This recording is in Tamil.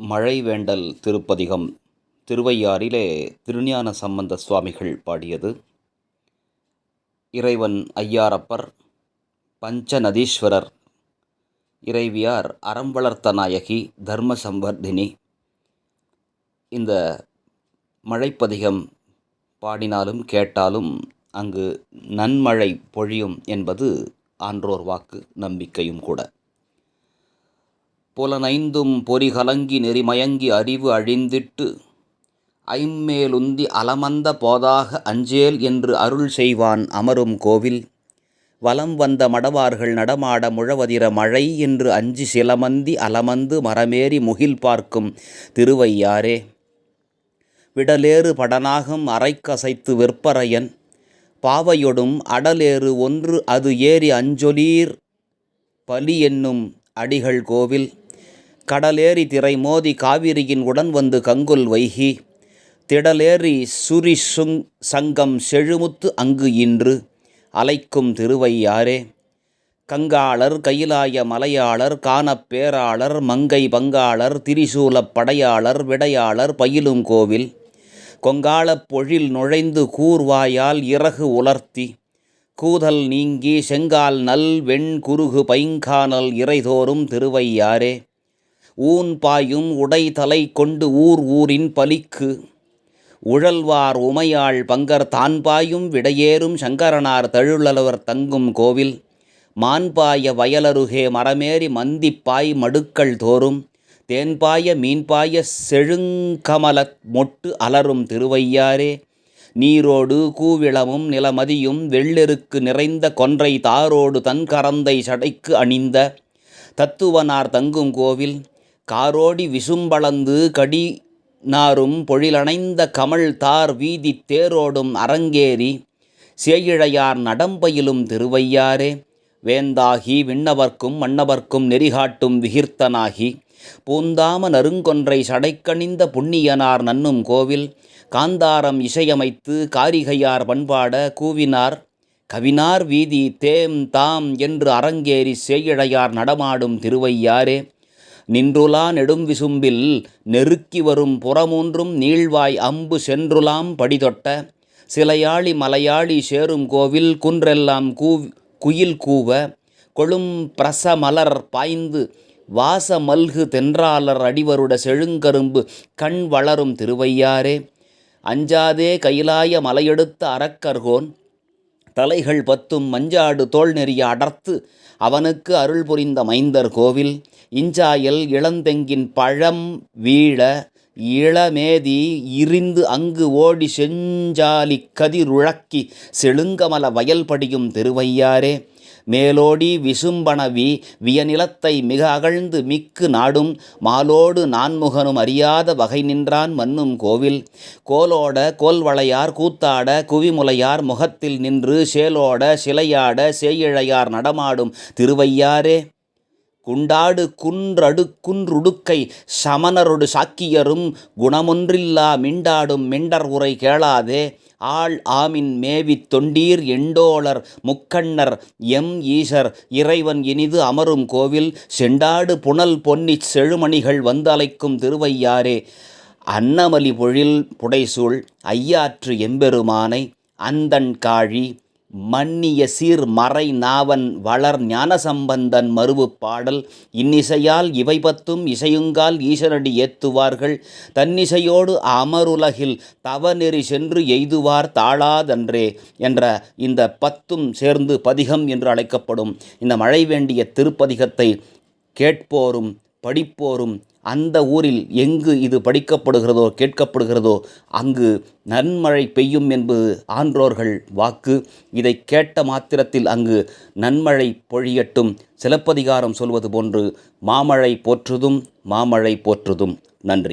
மழை வேண்டல் திருப்பதிகம் திருவையாறிலே திருஞான சம்பந்த சுவாமிகள் பாடியது. இறைவன் ஐயாரப்பர் பஞ்சநதீஸ்வரர் இறைவியார் அறம் வளர்த்த நாயகி தர்ம சம்வர்தினி இந்த மழைப்பதிகம் பாடினாலும் கேட்டாலும் அங்கு நன்மழை பொழியும் என்பது ஆன்றோர் வாக்கு நம்பிக்கையும் கூட. புலனைந்தும் பொறிகலங்கி நெறிமயங்கி அறிவு அழிந்திட்டு ஐம்மேலுந்தி அலமந்த போதாக அஞ்சேல் என்று அருள் செய்வான் அமரும் கோவில். வலம் வந்த மடவார்கள் நடமாட முழவதிர மழை என்று அஞ்சி சிலமந்தி அலமந்து மரமேறி முகில் பார்க்கும் திருவையாரே விடலேறு படனாகும் அரைக்கசைத்து விற்பறையன் பாவையொடும் அடலேறு ஒன்று அது ஏறி அஞ்சொலீர் பலி என்னும் அடிகள் கோவில். கடலேறி திரை மோதி காவிரியின் உடன் வந்து கங்குல் வைகி. திடலேறி சுரி சுங் சங்கம் செழுமுத்து அங்கு இன்று. அலைக்கும் திருவையாரே. கங்காளர் கையிலாய மலையாளர் காணப்பேராளர் மங்கை பங்காளர் திரிசூலப் படையாளர் விடையாளர் பயிலும் கோவில். கொங்காளப் பொழில் நுழைந்து கூர்வாயால் இறகு உலர்த்தி. கூதல் நீங்கி செங்கால் நல் வெண் குறுகு பைங்கானல் இறைதோறும் திருவையாரே. ஊன் பாயும் உடை தலை கொண்டு ஊர் ஊரின் பலிக்கு உழல்வார் உமையாள் பங்கர் தான் பாயும் விடையேறும் சங்கரனார் தழுளலவர் தங்கும் கோவில். மான்பாய வயலருகே மரமேறி மந்திப்பாய் மடுக்கள் தோறும். தேன்பாய மீன்பாய செழுங்கமல மொட்டு அலரும் திருவையாரே நீரோடு கூவிளமும் நிலமதியும் வெள்ளெருக்கு நிறைந்த கொன்றை தாரோடு தன் கரந்தை சடைக்கு அணிந்த. தத்துவனார் தங்கும் கோவில். காரோடி விசும்பளந்து கடி நாரும் பொழிலணைந்த கமல் தார் வீதி தேரோடும் அரங்கேறி சேயிழையார் நடம்பயிலும் திருவையாரே வேந்தாகி விண்ணவர்க்கும் மன்னவர்க்கும் நெறிகாட்டும் விகிர்த்தனாகி பூந்தாம நருங்கொன்றை சடைக்கணிந்த புண்ணியனார் நன்னும் கோவில் காந்தாரம் இசையமைத்து காரிகையார் பண்பாட கூவினார். கவினார் வீதி தேம் தாம் என்று அரங்கேறி சேயிழையார் நடமாடும் திருவையாரே நின்றுலா நெடும் விசும்பில் நெருக்கி வரும் புறமூன்றும் நீழ்வாய் அம்பு சென்றுலாம் படிதொட்ட சிலையாளி மலையாளி சேரும் கோவில் குன்றெல்லாம் கூ குயில் கூவ கொழும் பிரசமலர் பாய்ந்து வாச மல்கு தென்றாளர் அடிவருட செழுங்கரும்பு கண் வளரும் திருவையாரே அஞ்சாதே கைலாய மலையெடுத்த அறக்கர்கோன் தலைகள் பத்தும் மஞ்சாடு தோல் நெறிய அடர்த்து அவனுக்கு அருள் புரிந்த மைந்தர் கோவில். இஞ்சாயல் இளந்தெங்கின் பழம் வீழ இளமேதி இரிந்து அங்கு ஓடி செஞ்சாலி கதிருழக்கி செழுங்கமல வயல்படியும் திருவையாரே. மேலோடி விசும்பனவி வியநிலத்தை மிக அகழ்ந்து மிக்கு நாடும் மாலோடு நான்முகனும் அறியாத வகை நின்றான் மன்னும் கோவில். கோலோட கோல்வளையார் கூத்தாட குவிமுலையார் முகத்தில் நின்று சேலோட சிலையாட சேயிழையார் நடமாடும் திருவையாரே. குண்டாடு குன்றடு குன்றுடுக்கை சமணரொடு சாக்கியரும் குணமொன்றில்லா மிண்டாடும் மிண்டர் உரை கேளாதே. ஆள் ஆமின் மேவித் தொண்டீர் எண்டோளர் முக்கண்ணர் எம் ஈசர் இறைவன் இனிது அமரும் கோவில் செண்டாடு புனல் பொன்னிச் செழுமணிகள் வந்தலைக்கும் திருவையாரே அன்னமலி பொழில் புடைசூழ் ஐயாற்று எம்பெருமானை அந்தன் காழி மன்னிய சீர் மறை நாவன் வளர் ஞானசம்பந்தன் மறுவு பாடல். இன்னிசையால் இவை பத்தும் இசையுங்கால் ஈசனடி ஏத்துவார்கள். தன்னிசையோடு அமருலகில் தவநெறி சென்று எய்துவார் தாழாதன்றே என்ற இந்த பத்தும் சேர்ந்து பதிகம் என்று அழைக்கப்படும். இந்த மழை வேண்டிய திருப்பதிகத்தை கேட்போரும் படிப்போரும் அந்த ஊரில் எங்கு இது படிக்கப்படுகிறதோ கேட்கப்படுகிறதோ அங்கு நன்மழை பெய்யும் என்பது ஆன்றோர்கள் வாக்கு. இதை கேட்ட மாத்திரத்தில் அங்கு நன்மழை பொழியட்டும். சிலப்பதிகாரம் சொல்வது போன்று மாமழை போற்றுதும் மாமழை போற்றுதும். நன்றி.